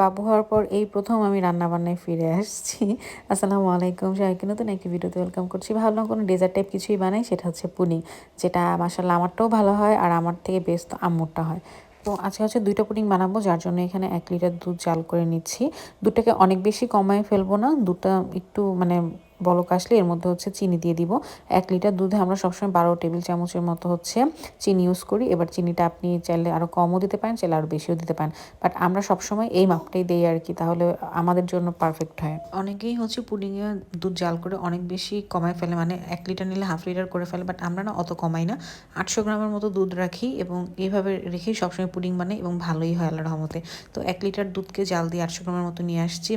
বাবু হওয়ার পর এই প্রথম আমি রান্না বান্নায় ফিরে আসছি। আসসালামু আলাইকুম সবাইকে, নতুন একটি ভিডিওতে ওয়েলকাম করছি। ভাবলাম কোনো ডেজার্ট টাইপ কিছুই বানাই, সেটা হচ্ছে পুডিং, যেটা মাসাল্লাহ আমারটাও ভালো হয় আর আমার থেকে বেস্ট আম্মুরটা হয়। তো আজকে হচ্ছে দুইটা পুডিং বানাবো, যার জন্য এখানে এক লিটার দুধ জাল করে নিচ্ছি। দুধটাকে অনেক বেশি কমায় ফেলব না, দুধটা একটু মানে বলক আসলে এর মধ্যে হচ্ছে চিনি দিয়ে দিব। এক লিটার দুধে আমরা সবসময় বারো টেবিল চামচের মতো হচ্ছে চিনি ইউজ করি। এবার চিনিটা আপনি চাইলে আরও কমও দিতে পারেন, চাইলে আরও বেশিও দিতে পারেন। বাট আমরা সবসময় এই মাপটাই দিই আর কি, তাহলে আমাদের জন্য পারফেক্ট হয়। অনেকেই হচ্ছে পুডিংয়ে দুধ জাল করে অনেক বেশি কমায় ফেলে মানে এক লিটার নিলে হাফ লিটার করে ফেলে বাট আমরা না অত কমাই না। আটশো গ্রামের মতো দুধ রাখি এবং এইভাবে রেখেই সবসময় পুডিং বানাই এবং ভালোই হয় আল্লাহ রহমতে। তো এক লিটার দুধকে জাল দিয়ে আটশো গ্রামের মতো নিয়ে আসছি।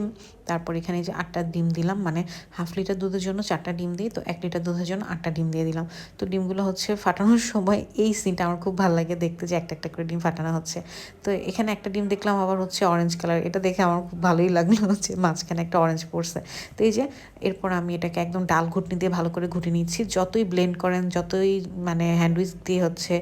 তারপর এখানে যে আটটা ডিম দিলাম মানে হাফ লিটার দুধের জন্য চারটা ডিম দিই, তো এক লিটার দুধের জন্য আটটা ডিম দিয়ে দিলাম। তো ডিমগুলো হচ্ছে ফাটানোর সময় এই সিনটা আমার খুব ভালো লাগে দেখতে যে একটা একটা করে ডিম ফাটানো হচ্ছে। তো এখানে একটা ডিম দেখলাম আবার হচ্ছে অরেঞ্জ কালার এটা দেখে আমার খুব ভালোই লাগল হচ্ছে মাঝখানে একটা অরেঞ্জ পড়ছে। তো এই যে এরপর আমি এটাকে একদম ডাল ঘুটনি দিয়ে ভালো করে ঘুটে নিচ্ছি, যতই ব্লেন্ড করেন, যতই মানে হ্যান্ডউইচ দিয়ে হচ্ছে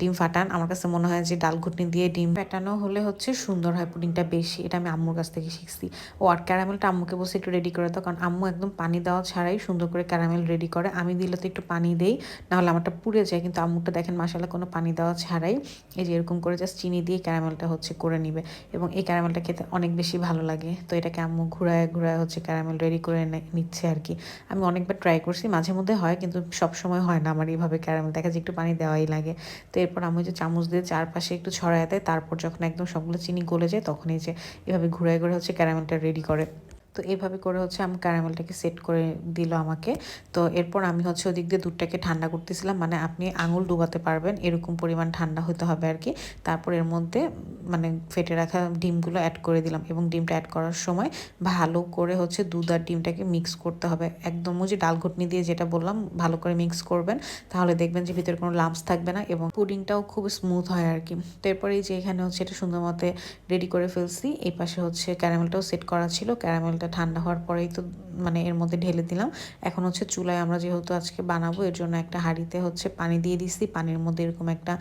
ডিম ফাটান, আমার কাছে মনে হয় যে ডাল ঘুটনি দিয়ে ডিম ফাটানো হলে হচ্ছে সুন্দর হয় পুডিংটা বেশি, এটা আমি আম্মুর কাছ থেকে শিখছি। ও আর ক্যারামেলটা আম্মুকে বসে একটু রেডি করে দাও, কারণ আম্মু একদম পানি দেওয়া ছাড়াই সুন্দর করে ক্যারামেল রেডি করে। আমি দিলে তো একটু পানি দেই, নাহলে আমারটা পুড়ে যায়, কিন্তু আম্মুটা দেখেন মাসালা কোনো পানি দেওয়া ছাড়াই এই যে এরকম করে জাস্ট চিনি দিয়ে ক্যারামেলটা হচ্ছে করে নিবে এবং এই ক্যারামেলটা খেতে অনেক বেশি ভালো লাগে। তো এটাকে আম্মু ঘুরায় ঘুরায় হচ্ছে ক্যারামেল রেডি করে নিচ্ছে আর কি। আমি অনেকবার ট্রাই করছি, মাঝে মধ্যে হয় কিন্তু সব সময় হয় না আমার এইভাবে ক্যারামেল। দেখা যায় একটু পানি দেওয়াই লাগে। তো এরপর আমি যে চামচ দিয়ে চারপাশে একটু ছড়ায় দেয়, তারপর যখন একদম সবগুলো চিনি গলে যায় তখন এই যে এভাবে ঘুরায় ঘুরে হচ্ছে ক্যারামেলটা রেডি করে। তো এইভাবে করে হচ্ছে আমি ক্যারামেলটাকে সেট করে দিল আমাকে। তো এরপর আমি হচ্ছে ওদিক দিয়ে দুধটাকে ঠান্ডা করতেছিলাম মানে আপনি আঙুল ডুবাতে পারবেন, এরকম পরিমাণ ঠান্ডা হতে হবে আর কি। তারপর এর মধ্যে মানে ফেটে রাখা ডিমগুলো অ্যাড করে দিলাম এবং ডিমটা অ্যাড করার সময় ভালো করে হচ্ছে দুধ আর ডিমটাকে মিক্স করতে হবে। একদম ওই যে ডাল ঘুটনি দিয়ে যেটা বললাম, ভালো করে মিক্স করবেন, তাহলে দেখবেন যে ভিতরে কোনো লাম্পস থাকবে না এবং পুডিংটাও খুব স্মুথ হয় আর কি। তো এরপরে যে এখানে হচ্ছে এটা সুন্দর মতে রেডি করে ফেলছি, এই পাশে হচ্ছে ক্যারামেলটাও সেট করা ছিল ক্যারামেলটা ঠান্ডা হওয়ার পরেই তো মানে এর মধ্যে ঢেলে দিলাম। এখন হচ্ছে চুলায় আমরা যেহেতু আজকে বানাবো, এর জন্য একটা হাঁড়িতে হচ্ছে পানি দিয়ে দিছি। পানির মধ্যে এরকম একটা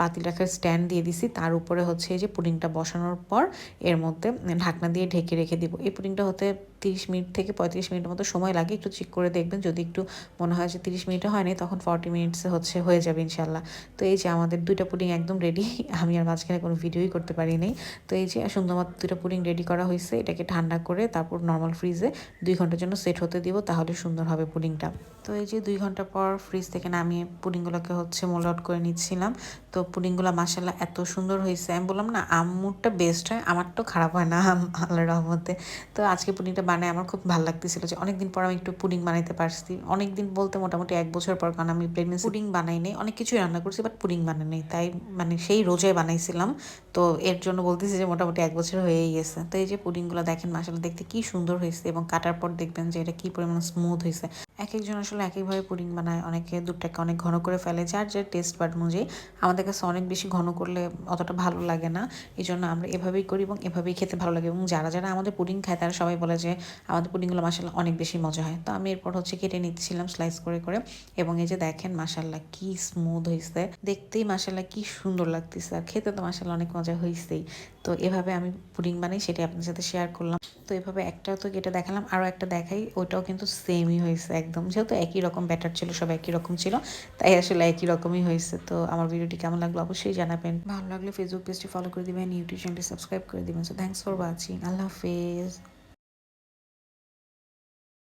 পাতিল রাখার স্ট্যান্ড দিয়ে দিছি। তার উপরে হচ্ছে এই যে পুডিংটা বসানোর পর এর মধ্যে ঢাকনা দিয়ে ঢেকে রেখে দিব। এই পুডিংটা হতে তিরিশ মিনিট থেকে পঁয়ত্রিশ মিনিটের মতো সময় লাগে, একটু চেক করে দেখবেন। যদি একটু মনে হয় যে তিরিশ মিনিটে হয়নি, তখন ফর্টি মিনিটসে হচ্ছে, হয়ে যাবে ইনশাল্লাহ তো এই যে আমাদের দুইটা পুডিং একদম রেডি আমি আর মাঝখানে কোনো ভিডিওই করতে পারি তো এই যে সুন্দরমতো দুইটা পুডিং রেডি করা হয়েছে, এটাকে ঠান্ডা করে তারপর নর্মাল ফ্রিজে দুই ঘণ্টার জন্য সেট হতে দিব, তাহলে সুন্দর হবে পুডিংটা তো এই যে দুই ঘণ্টা পর ফ্রিজ থেকে নামিয়ে পুডিংগুলোকে হচ্ছে মোল আউট করে নিচ্ছিলাম। তো পুডিংগুলো মাসাল্লাহ এত সুন্দর হয়েছে। আমি বললাম, না, আম্মুরটা বেস্ট হয় আমারটাও খারাপ হয় না আল্লাহ রহমতে। তো আজকে পুডিংটা বানায় আমার খুব ভালো লাগতেছিল যে অনেকদিন পর আমি একটু পুডিং বানাইতে পারছি। অনেকদিন বলতে মোটামুটি এক বছর পর কারণ আমি প্রেগনেন্সি পুডিং বানাই নেই, অনেক কিছুই রান্না করছি বাট পুডিং বানাই নেই। তাই মানে সেই রোজায় বানাইছিলাম। তো এর জন্য বলতেছি যে মোটামুটি এক বছর হয়েই গেছে। তো এই যে পুডিংগুলো দেখেন মাসালা দেখতে কি সুন্দর হয়েছে এবং কাটার পর দেখবেন যে এটা কি পরিমাণ স্মুথ হয়েছে। এক একজন আসলে এক একভাবে পুডিং বানায়, অনেকে দুধটাকে অনেক ঘন করে ফেলে। যার যার টেস্ট বাট অনুযায়ী আমাদের কাছে অনেক বেশি ঘন করলে অতটা ভালো লাগে না। এই জন্য আমরা এভাবেই করি এবং এভাবেই খেতে ভালো লাগে। এবং যারা যারা আমাদের পুডিং খায়, তারা সবাই বলে যে আমাদের পুডিংগুলো মাসাল্লাহ অনেক বেশি মজা হয়। তো আমি এরপর হচ্ছে কেটে নিচ্ছিলাম স্লাইস করে করে। এবং এই যে দেখেন মাসাল্লাহ কি স্মুথ হয়েছে দেখতেই মাসাল্লাহ কি সুন্দর লাগতেছে। আর খেতে তো মাসাল্লাহ অনেক মজা হয়েছেই তো এভাবে আমি পুডিং বানাই, সেটাই আপনার সাথে শেয়ার করলাম। তো এভাবে একটা তো কেটে দেখালাম, আরও একটা দেখাই, ওইটাও কিন্তু সেমই হয়েছে একদম, যেহেতু একই রকম ব্যাটার ছিল, সব একই রকম ছিল, তাই আসলে একই রকমই হয়েছে। তো আমার ভিডিওটি কেমন লাগল অবশ্যই জানাবেন। ভালো লাগলে ফেসবুক পেজটি ফলো করে দিবেন ইউটিউব চ্যানেলটি সাবস্ক্রাইব করে দিবেন। সো থ্যাংকস ফর ওয়াচিং আল্লাহ হাফেজ।